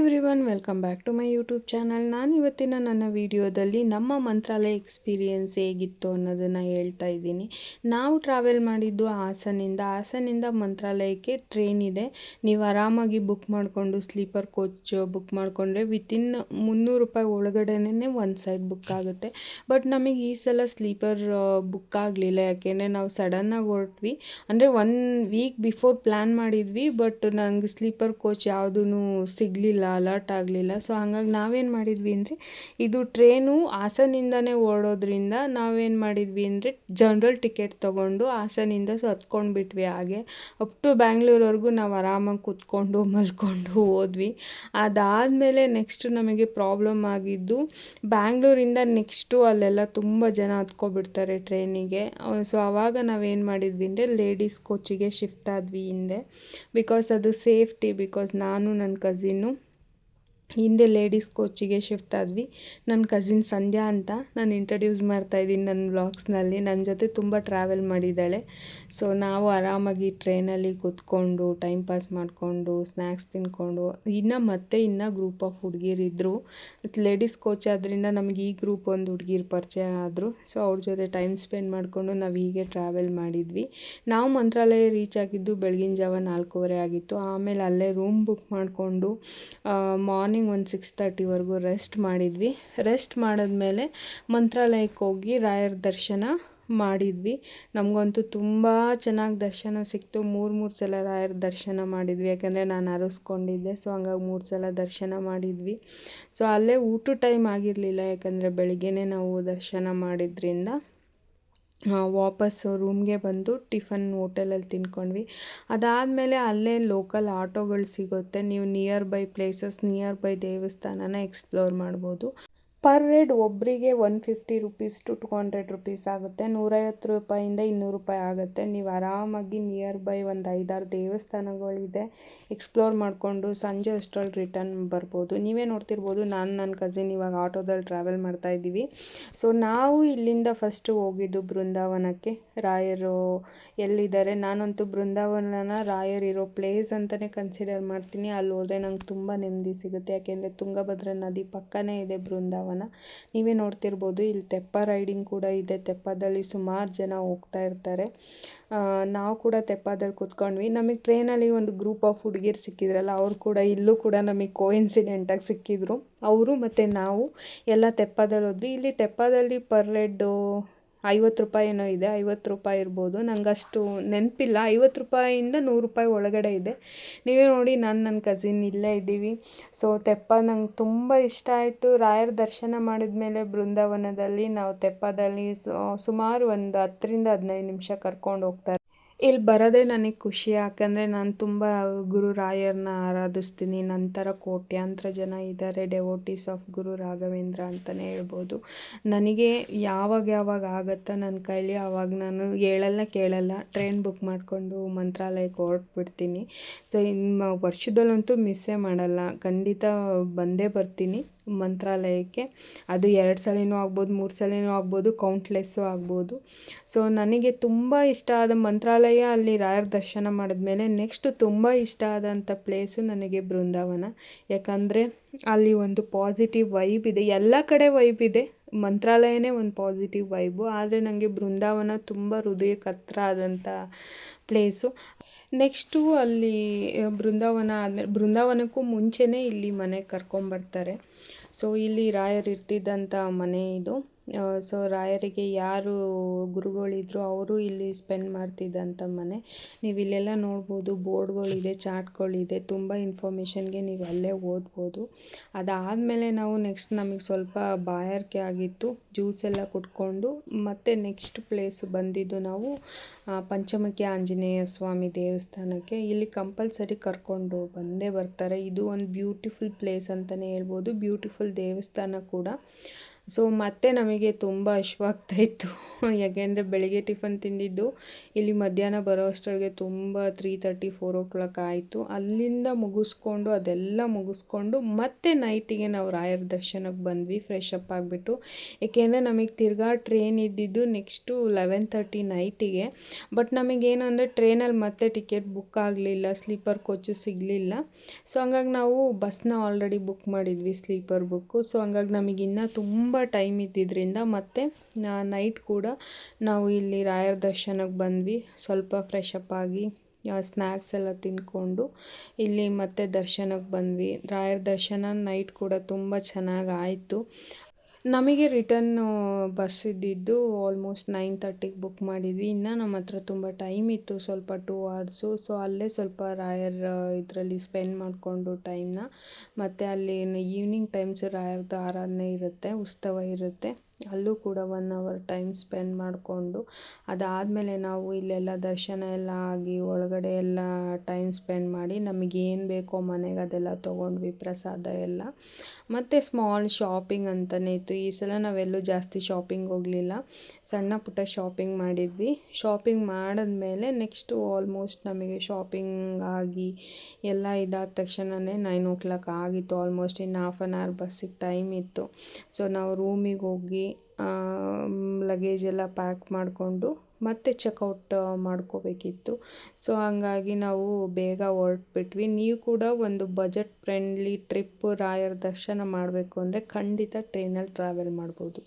Everyone welcome back to my YouTube channel. ನಾನು ಇವತ್ತಿನ ನನ್ನ ವಿಡಿಯೋದಲ್ಲಿ ನಮ್ಮ ಮಂತ್ರಾಲಯ ಎಕ್ಸ್ಪೀರಿಯೆನ್ಸ್ ಹೇಗಿತ್ತು ಅನ್ನೋದನ್ನು ಹೇಳ್ತಾ ಇದ್ದೀನಿ. ನಾವು ಟ್ರಾವೆಲ್ ಮಾಡಿದ್ದು ಹಾಸನಿಂದ. ಹಾಸನಿಂದ ಮಂತ್ರಾಲಯಕ್ಕೆ ಟ್ರೈನ್ ಇದೆ. ನೀವು ಆರಾಮಾಗಿ ಬುಕ್ ಮಾಡಿಕೊಂಡು ಸ್ಲೀಪರ್ ಕೋಚ್ ಬುಕ್ ಮಾಡಿಕೊಂಡ್ರೆ ವಿತಿನ್ ಮುನ್ನೂರು ರೂಪಾಯಿ ಒಳಗಡೆನೇ ಒಂದು ಸೈಡ್ ಬುಕ್ ಆಗುತ್ತೆ. ಬಟ್ ನಮಗೆ ಈ ಸಲ ಸ್ಲೀಪರ್ ಬುಕ್ ಆಗಲಿಲ್ಲ. ಯಾಕೆಂದರೆ ನಾವು ಸಡನ್ನಾಗಿ ಹೊರಟ್ವಿ. ಅಂದರೆ ಒನ್ ವೀಕ್ ಬಿಫೋರ್ ಪ್ಲ್ಯಾನ್ ಮಾಡಿದ್ವಿ ಬಟ್ ನಂಗೆ ಸ್ಲೀಪರ್ ಕೋಚ್ ಯಾವುದೂ ಸಿಗಲಿಲ್ಲ. ಅಲರ್ಟ್ ಆಗಲಿಲ್ಲ. ಸೊ ಹಂಗಾಗಿ ನಾವೇನು ಮಾಡಿದ್ವಿ ಅಂದರೆ, ಇದು ಟ್ರೇನು ಹಾಸನಿಂದನೇ ಓಡೋದ್ರಿಂದ ನಾವೇನು ಮಾಡಿದ್ವಿ ಅಂದರೆ ಜನ್ರಲ್ ಟಿಕೆಟ್ ತೊಗೊಂಡು ಹಾಸನಿಂದ ಸೊ ಹತ್ಕೊಂಡು ಬಿಟ್ವಿ ಹಾಗೆ ಅಪ್ ಟು ಬ್ಯಾಂಗ್ಳೂರ್ವರೆಗೂ ನಾವು ಆರಾಮಾಗಿ ಕೂತ್ಕೊಂಡು, ಮಲ್ಕೊಂಡು ಹೋದ್ವಿ. ಅದಾದಮೇಲೆ ನೆಕ್ಸ್ಟ್ ನಮಗೆ ಪ್ರಾಬ್ಲಮ್ ಆಗಿದ್ದು ಬ್ಯಾಂಗ್ಳೂರಿಂದ ನೆಕ್ಸ್ಟು ಅಲ್ಲೆಲ್ಲ ತುಂಬ ಜನ ಹತ್ಕೊಬಿಡ್ತಾರೆ ಟ್ರೈನಿಗೆ ಸೊ ಆವಾಗ ನಾವೇನು ಮಾಡಿದ್ವಿ ಅಂದರೆ ಲೇಡೀಸ್ ಕೋಚಿಗೆ ಶಿಫ್ಟ್ ಆದ್ವಿ ಹಿಂದೆ. ಬಿಕಾಸ್ ಅದು ಸೇಫ್ಟಿ ಬಿಕಾಸ್ ನಾನು ನನ್ನ ಕಸಿನ್ನು ಹಿಂದೆ ಲೇಡೀಸ್ ಕೋಚಿಗೆ ಶಿಫ್ಟ್ ಆದ್ವಿ. ನನ್ನ ಕಸಿನ್ ಸಂಧ್ಯಾ ಅಂತ ನಾನು ಇಂಟ್ರಡ್ಯೂಸ್ ಮಾಡ್ತಾಯಿದ್ದೀನಿ ನನ್ನ ಬ್ಲಾಗ್ಸ್ನಲ್ಲಿ ನನ್ನ ಜೊತೆ ತುಂಬ ಟ್ರಾವೆಲ್ ಮಾಡಿದ್ದಾಳೆ. ಸೊ ನಾವು ಆರಾಮಾಗಿ ಟ್ರೈನಲ್ಲಿ ಕೂತ್ಕೊಂಡು ಟೈಮ್ ಪಾಸ್ ಮಾಡಿಕೊಂಡು ಸ್ನ್ಯಾಕ್ಸ್ ತಿನ್ಕೊಂಡು, ಇನ್ನು ಮತ್ತೆ ಇನ್ನು ಗ್ರೂಪ್ ಆಫ್ ಹುಡುಗಿರಿದ್ದರು ಲೇಡೀಸ್ ಕೋಚ್ ಆದ್ದರಿಂದ ನಮಗೆ ಈ ಗ್ರೂಪ್ ಒಂದು ಹುಡುಗಿರು ಪರಿಚಯ ಆದರು. ಸೊ ಅವ್ರ ಜೊತೆ ಟೈಮ್ ಸ್ಪೆಂಡ್ ಮಾಡಿಕೊಂಡು ನಾವು ಹೀಗೆ ಟ್ರಾವೆಲ್ ಮಾಡಿದ್ವಿ. ನಾವು ಮಂತ್ರಾಲಯ ರೀಚ್ ಆಗಿದ್ದು ಬೆಳಗಿನ ಜಾವ ನಾಲ್ಕೂವರೆ ಆಗಿತ್ತು. ಆಮೇಲೆ ಅಲ್ಲೇ ರೂಮ್ ಬುಕ್ ಮಾಡಿಕೊಂಡು ಮಾರ್ನಿಂಗ್ ಮಾರ್ನಿಂಗ್ ಒಂದು ಸಿಕ್ಸ್ ತರ್ಟಿವರೆಗೂ ರೆಸ್ಟ್ ಮಾಡಿದ್ವಿ. ರೆಸ್ಟ್ ಮಾಡಿದ್ಮೇಲೆ ಮಂತ್ರಾಲಯಕ್ಕೆ ಹೋಗಿ ರಾಯರ ದರ್ಶನ ಮಾಡಿದ್ವಿ. ನಮಗಂತೂ ತುಂಬ ಚೆನ್ನಾಗಿ ದರ್ಶನ ಸಿಕ್ತು. ಮೂರು ಮೂರು ಸಲ ರಾಯರ ದರ್ಶನ ಮಾಡಿದ್ವಿ. ಯಾಕಂದರೆ ನಾನು ಅರಸ್ಕೊಂಡಿದ್ದೆ, ಸೊ ಹಂಗಾಗಿ ಮೂರು ಸಲ ದರ್ಶನ ಮಾಡಿದ್ವಿ. ಸೊ ಅಲ್ಲೇ ಊಟ ಟೈಮ್ ಆಗಿರಲಿಲ್ಲ. ಯಾಕಂದರೆ ಬೆಳಗ್ಗೆನೇ ನಾವು ದರ್ಶನ ಮಾಡಿದ್ರಿಂದ ವಾಪಸ್ಸು ರೂಮ್ಗೆ ಬಂದು ಟಿಫನ್ ಹೋಟೆಲಲ್ಲಿ ತಿನ್ಕೊಂಡ್ವಿ ಅದಾದಮೇಲೆ ಅಲ್ಲೇ ಲೋಕಲ್ ಆಟೋಗಳು ಸಿಗುತ್ತೆ. ನೀವು nearby places nearby ದೇವಸ್ಥಾನನ ಎಕ್ಸ್ಪ್ಲೋರ್ ಮಾಡ್ಬೋದು. ಪರ್ ಹೆಡ್ ಒಬ್ಬರಿಗೆ one fifty rupees to two hundred rupees ಆಗುತ್ತೆ. ನೂರೈವತ್ತು ರೂಪಾಯಿಂದ ಇನ್ನೂರು ರೂಪಾಯಿ ಆಗುತ್ತೆ. ನೀವು ಆರಾಮಾಗಿ ನಿಯರ್ ಬೈ ಒಂದು ಐದಾರು ದೇವಸ್ಥಾನಗಳಿದೆ, ಎಕ್ಸ್ಪ್ಲೋರ್ ಮಾಡಿಕೊಂಡು ಸಂಜೆ ಅಷ್ಟರಲ್ಲಿ ರಿಟರ್ನ್ ಬರ್ಬೋದು. ನೀವೇ ನೋಡ್ತಿರ್ಬೋದು, ನಾನು ನನ್ನ ಕಸಿನ್ ಇವಾಗ ಆಟೋದಲ್ಲಿ ಟ್ರಾವೆಲ್ ಮಾಡ್ತಾ ಇದ್ದೀವಿ. ಸೊ ನಾವು ಇಲ್ಲಿಂದ ಫಸ್ಟು ಹೋಗಿದ್ದು ಬೃಂದಾವನಕ್ಕೆ. ರಾಯರು ಎಲ್ಲಿದ್ದಾರೆ? ನಾನಂತೂ ಬೃಂದಾವನನ ರಾಯರಿರೋ ಪ್ಲೇಸ್ ಅಂತಲೇ ಕನ್ಸಿಡರ್ ಮಾಡ್ತೀನಿ. ಅಲ್ಲಿ ಹೋದರೆ ನಂಗೆ ತುಂಬ ನೆಮ್ಮದಿ ಸಿಗುತ್ತೆ. ಯಾಕೆಂದರೆ ತುಂಗಭದ್ರಾ ನದಿ ಪಕ್ಕನೇ ಇದೆ ಬೃಂದಾವನ. ನೀವೇ ನೋಡ್ತಿರ್ಬೋದು, ಇಲ್ಲಿ ತೆಪ್ಪ ರೈಡಿಂಗ್ ಕೂಡ ಇದೆ. ತೆಪ್ಪದಲ್ಲಿ ಸುಮಾರು ಜನ ಹೋಗ್ತಾ ಇರ್ತಾರೆ. ನಾವು ಕೂಡ ತೆಪ್ಪದಲ್ಲಿ ಕೂತ್ಕೊಂಡ್ವಿ. ನಮಗೆ ಟ್ರೈನಲ್ಲಿ ಒಂದು ಗ್ರೂಪ್ ಆಫ್ ಹುಡುಗಿರು ಸಿಕ್ಕಿದ್ರಲ್ಲ, ಅವರು ಕೂಡ, ಇಲ್ಲೂ ಕೂಡ ನಮಗೆ ಕೋ ಇನ್ಸಿಡೆಂಟಾಗಿ ಸಿಕ್ಕಿದ್ರು. ಅವರು ಮತ್ತು ನಾವು ಎಲ್ಲ ತೆಪ್ಪದಲ್ಲಿ ಹೋದ್ವಿ. ಇಲ್ಲಿ ತೆಪ್ಪದಲ್ಲಿ ಪರ್ ರೆಡ್ಡು ಐವತ್ತು ರೂಪಾಯಿ ಏನೋ ಇದೆ, ಐವತ್ತು ರೂಪಾಯಿ ಇರ್ಬೋದು. ನಂಗೆ ಅಷ್ಟು ನೆನಪಿಲ್ಲ. ಐವತ್ತು ರೂಪಾಯಿಂದ ನೂರು ರೂಪಾಯಿ ಒಳಗಡೆ ಇದೆ. ನೀವೇ ನೋಡಿ, ನಾನು ನನ್ನ ಕಸಿನ್ ಇಲ್ಲೇ ಇದ್ದೀವಿ. ಸೊ ತೆಪ್ಪ ನಂಗೆ ತುಂಬ ಇಷ್ಟ ಆಯಿತು. ರಾಯರ ದರ್ಶನ ಮಾಡಿದ ಮೇಲೆ ಬೃಂದಾವನದಲ್ಲಿ ನಾವು ತೆಪ್ಪದಲ್ಲಿ ಸುಮಾರು ಒಂದು ಹತ್ತರಿಂದ ಹದಿನೈದು ನಿಮಿಷ ಕರ್ಕೊಂಡು ಹೋಗ್ತಾರೆ. ಇಲ್ಲಿ ಬರೋದೇ ನನಗೆ ಖುಷಿ, ಯಾಕಂದರೆ ನಾನು ತುಂಬ ಗುರು ರಾಯರನ್ನ ಆರಾಧಿಸ್ತೀನಿ. ನಂತರ ಕೋಟ್ಯಾಂತರ ಜನ ಇದ್ದಾರೆ ಡೆವೋಟೀಸ್ ಆಫ್ ಗುರು ರಾಘವೇಂದ್ರ ಅಂತಲೇ ಹೇಳ್ಬೋದು. ನನಗೆ ಯಾವಾಗ ಯಾವಾಗ ಆಗುತ್ತೋ ನನ್ನ ಕೈಲಿ ಆವಾಗ ನಾನು ಹೇಳಲ್ಲ, ಕೇಳಲ್ಲ. ಟ್ರೈನ್ ಬುಕ್ ಮಾಡಿಕೊಂಡು ಮಂತ್ರಾಲಯಕ್ಕೆ ಹೊರಟ್ಬಿಡ್ತೀನಿ. ಸೊ ಇನ್ನು ವರ್ಷದಲ್ಲಂತೂ ಮಿಸ್ಸೇ ಮಾಡಲ್ಲ. ಖಂಡಿತ ಬಂದೇ ಬರ್ತೀನಿ. ಮಂತ್ರಾಲಯಕ್ಕೆ. ಅದು ಎರಡು ಸಲವೂ ಆಗ್ಬೋದು, ಮೂರು ಸಲವೂ ಆಗ್ಬೋದು ಕೌಂಟ್ಲೆಸ್ಸು ಆಗ್ಬೋದು. ಸೊ ನನಗೆ ತುಂಬ ಇಷ್ಟ ಆದ ಮಂತ್ರಾಲಯ, ಅಲ್ಲಿ ರಾಯರ ದರ್ಶನ ಮಾಡಿದ್ಮೇಲೆ ನೆಕ್ಸ್ಟು ತುಂಬ ಇಷ್ಟ ಆದಂಥ ಪ್ಲೇಸು ನನಗೆ ಬೃಂದಾವನ. ಯಾಕಂದರೆ ಅಲ್ಲಿ ಒಂದು ಪಾಸಿಟಿವ್ ವೈಬ್ ಇದೆ. ಎಲ್ಲ ಕಡೆ ವೈಬ್ ಇದೆ. ಮಂತ್ರಾಲಯನೇ ಒಂದು ಪಾಸಿಟಿವ್ ವೈಬು ಆದರೆ ನನಗೆ ಬೃಂದಾವನ ತುಂಬ ಹೃದಯಕ್ಕೆ ಹತ್ರ ಆದಂಥ ಪ್ಲೇಸು ನೆಕ್ಸ್ಟು ಅಲ್ಲಿ ಬೃಂದಾವನ ಆದಮೇಲೆ, ಬೃಂದಾವನಕ್ಕೂ ಮುಂಚೆನೇ ಇಲ್ಲಿ ಮನೆಗೆ ಕರ್ಕೊಂಬರ್ತಾರೆ. ಸೊ ಇಲ್ಲಿ ರಾಯರು ಇರ್ತಿದ್ದಂಥ ಮನೆ ಇದು. ಸೊ ರಾಯರಿಗೆ ಯಾರು ಗುರುಗಳಿದ್ರು ಅವರು ಇಲ್ಲಿ ಸ್ಪೆಂಡ್ ಮಾಡ್ತಿದ್ದಂಥ ಮನೆ. ನೀವು ಇಲ್ಲೆಲ್ಲ ನೋಡ್ಬೋದು, ಬೋರ್ಡ್ಗಳಿದೆ ಚಾರ್ಟ್ಗಳಿದೆ ತುಂಬ ಇನ್ಫಾರ್ಮೇಷನ್ಗೆ ನೀವು ಅಲ್ಲೇ ಓದ್ಬೋದು. ಅದಾದಮೇಲೆ ನಾವು ನೆಕ್ಸ್ಟ್ ನಮಗೆ ಸ್ವಲ್ಪ ಬಾಯಾರಿಕೆ ಆಗಿತ್ತು ಜ್ಯೂಸ್ ಎಲ್ಲ ಕುಟ್ಕೊಂಡು ಮತ್ತು ನೆಕ್ಸ್ಟ್ ಪ್ಲೇಸ್ ಬಂದಿದ್ದು ನಾವು ಪಂಚಮುಖಿ ಆಂಜನೇಯ ಸ್ವಾಮಿ ದೇವಸ್ಥಾನಕ್ಕೆ. ಇಲ್ಲಿ ಕಂಪಲ್ಸರಿ ಕರ್ಕೊಂಡು ಬಂದೇ ಬರ್ತಾರೆ. ಇದು ಒಂದು ಬ್ಯೂಟಿಫುಲ್ ಪ್ಲೇಸ್ ಅಂತಲೇ ಹೇಳ್ಬೋದು. ಬ್ಯೂಟಿಫುಲ್ ದೇವಸ್ಥಾನ ಕೂಡ. ಸೊ ಮತ್ತೆ ನಮಗೆ ತುಂಬ ಇತ್ತು. ಯಾಕೆಂದರೆ ಬೆಳಿಗ್ಗೆ ಟಿಫನ್ ತಿಂದಿದ್ದು, ಇಲ್ಲಿ ಮಧ್ಯಾಹ್ನ ಬರೋ ಅಷ್ಟರೊಳಗೆ ತುಂಬ three thirty four o'clock ಆಯಿತು. ಅಲ್ಲಿಂದ ಮುಗಿಸ್ಕೊಂಡು, ಅದೆಲ್ಲ ಮುಗಿಸ್ಕೊಂಡು ಮತ್ತೆ ನೈಟಿಗೆ ನಾವು ರಾಯರ ದರ್ಶನಕ್ಕೆ ಬಂದ್ವಿ ಫ್ರೆಶ್ ಅಪ್ ಆಗಿಬಿಟ್ಟು. ಏಕೆಂದರೆ ನಮಗೆ ತಿರ್ಗಾ ಟ್ರೈನ್ ಇದ್ದಿದ್ದು ನೆಕ್ಸ್ಟು ಲೆವೆನ್ ತರ್ಟಿ ನೈಟಿಗೆ ಬಟ್ ನಮಗೇನು ಅಂದರೆ ಟ್ರೈನಲ್ಲಿ ಮತ್ತೆ ಟಿಕೆಟ್ ಬುಕ್ ಆಗಲಿಲ್ಲ ಸ್ಲೀಪರ್ ಕೋಚು ಸಿಗಲಿಲ್ಲ. ಸೊ ಹಂಗಾಗಿ ನಾವು ಬಸ್ನ ಆಲ್ರೆಡಿ ಬುಕ್ ಮಾಡಿದ್ವಿ ಸ್ಲೀಪರ್ ಬುಕ್ಕು ಸೊ ಹಂಗಾಗಿ ನಮಗಿನ್ನೂ ತುಂಬ ಟೈಮ್ ಇದ್ದಿದ್ದರಿಂದ ಮತ್ತೆ ನೈಟ್ ಕೂಡ ನಾವು ಇಲ್ಲಿ ರಾಯರ ದರ್ಶನಕ್ಕೆ ಬಂದ್ವಿ. ಸ್ವಲ್ಪ ಫ್ರೆಶ್ ಅಪ್ ಆಗಿ ಸ್ನ್ಯಾಕ್ಸ್ ಎಲ್ಲ ತಿಂದ್ಕೊಂಡು ಇಲ್ಲಿ ಮತ್ತೆ ದರ್ಶನಕ್ಕೆ ಬಂದ್ವಿ. ರಾಯರ ದರ್ಶನ ನೈಟ್ ಕೂಡ ತುಂಬ ಚೆನ್ನಾಗಿ ಆಯಿತು. ನಮಗೆ ರಿಟರ್ನ್ ಬಸ್ ಇದ್ದಿದ್ದು ಆಲ್ಮೋಸ್ಟ್ ನೈನ್ ತರ್ಟಿಗೆ ಬುಕ್ ಮಾಡಿದ್ವಿ. ಇನ್ನೂ ನಮ್ಮ ಹತ್ರ ತುಂಬ ಟೈಮ್ ಇತ್ತು, ಸ್ವಲ್ಪ ಟೂ ಅವರ್ಸು ಸೊ ಅಲ್ಲೇ ಸ್ವಲ್ಪ ರಾಯರ್ ಇದರಲ್ಲಿ ಸ್ಪೆಂಡ್ ಮಾಡಿಕೊಂಡು ಟೈಮ್ನ ಮತ್ತು ಅಲ್ಲಿ ಈವ್ನಿಂಗ್ ಟೈಮ್ಸ್ ರಾಯರ್ದು ಆರಾಧನೆ ಇರುತ್ತೆ, ಉತ್ಸವ ಇರುತ್ತೆ. ಅಲ್ಲೂ ಕೂಡ ಒನ್ ಅವರ್ ಟೈಮ್ ಸ್ಪೆಂಡ್ ಮಾಡಿಕೊಂಡು, ಅದಾದಮೇಲೆ ನಾವು ಇಲ್ಲೆಲ್ಲ ದರ್ಶನ ಎಲ್ಲ ಆಗಿ ಒಳಗಡೆ ಎಲ್ಲ ಟೈಮ್ ಸ್ಪೆಂಡ್ ಮಾಡಿ ನಮಗೇನು ಬೇಕೋ ಮನೆಗೆ ಅದೆಲ್ಲ ತೊಗೊಂಡ್ವಿ ಪ್ರಸಾದ ಎಲ್ಲ. ಮತ್ತು ಸ್ಮಾಲ್ ಶಾಪಿಂಗ್ ಅಂತಲೇ ಇತ್ತು. ಈ ಸಲ ನಾವೆಲ್ಲೂ ಜಾಸ್ತಿ ಶಾಪಿಂಗ್ ಹೋಗಲಿಲ್ಲ. ಸಣ್ಣ ಪುಟ್ಟ ಶಾಪಿಂಗ್ ಮಾಡಿದ್ವಿ. ಶಾಪಿಂಗ್ ಮಾಡಿದ್ಮೇಲೆ ನೆಕ್ಸ್ಟು ಆಲ್ಮೋಸ್ಟ್ ನಮಗೆ ಶಾಪಿಂಗ್ ಆಗಿ ಎಲ್ಲ ಇದಾದ ತಕ್ಷಣವೇ ನೈನ್ ಓ ಕ್ಲಾಕ್ ಆಗಿತ್ತು ಆಲ್ಮೋಸ್ಟ್ ಇನ್ನು ಹಾಫ್ ಆನ್ ಅವರ್ ಬಸ್ಸಿಗೆ ಟೈಮ್ ಇತ್ತು. ಸೊ ನಾವು ರೂಮಿಗೆ ಹೋಗಿ ಲಗೇಜ್ ಎಲ್ಲ ಪ್ಯಾಕ್ ಮಾಡಿಕೊಂಡು ಮತ್ತೆ ಚೆಕ್ಔಟ್ ಮಾಡ್ಕೋಬೇಕಿತ್ತು. ಸೊ ಹಂಗಾಗಿ ನಾವು ಬೇಗ ಹೊರಟ್ಬಿಟ್ವಿ. ನೀವು ಕೂಡ ಒಂದು ಬಜೆಟ್ ಫ್ರೆಂಡ್ಲಿ ಟ್ರಿಪ್ಪು ರಾಯರ ದರ್ಶನ ಮಾಡಬೇಕು ಅಂದರೆ ಖಂಡಿತ ಟ್ರೈನಲ್ಲಿ ಟ್ರಾವೆಲ್ ಮಾಡ್ಬೋದು.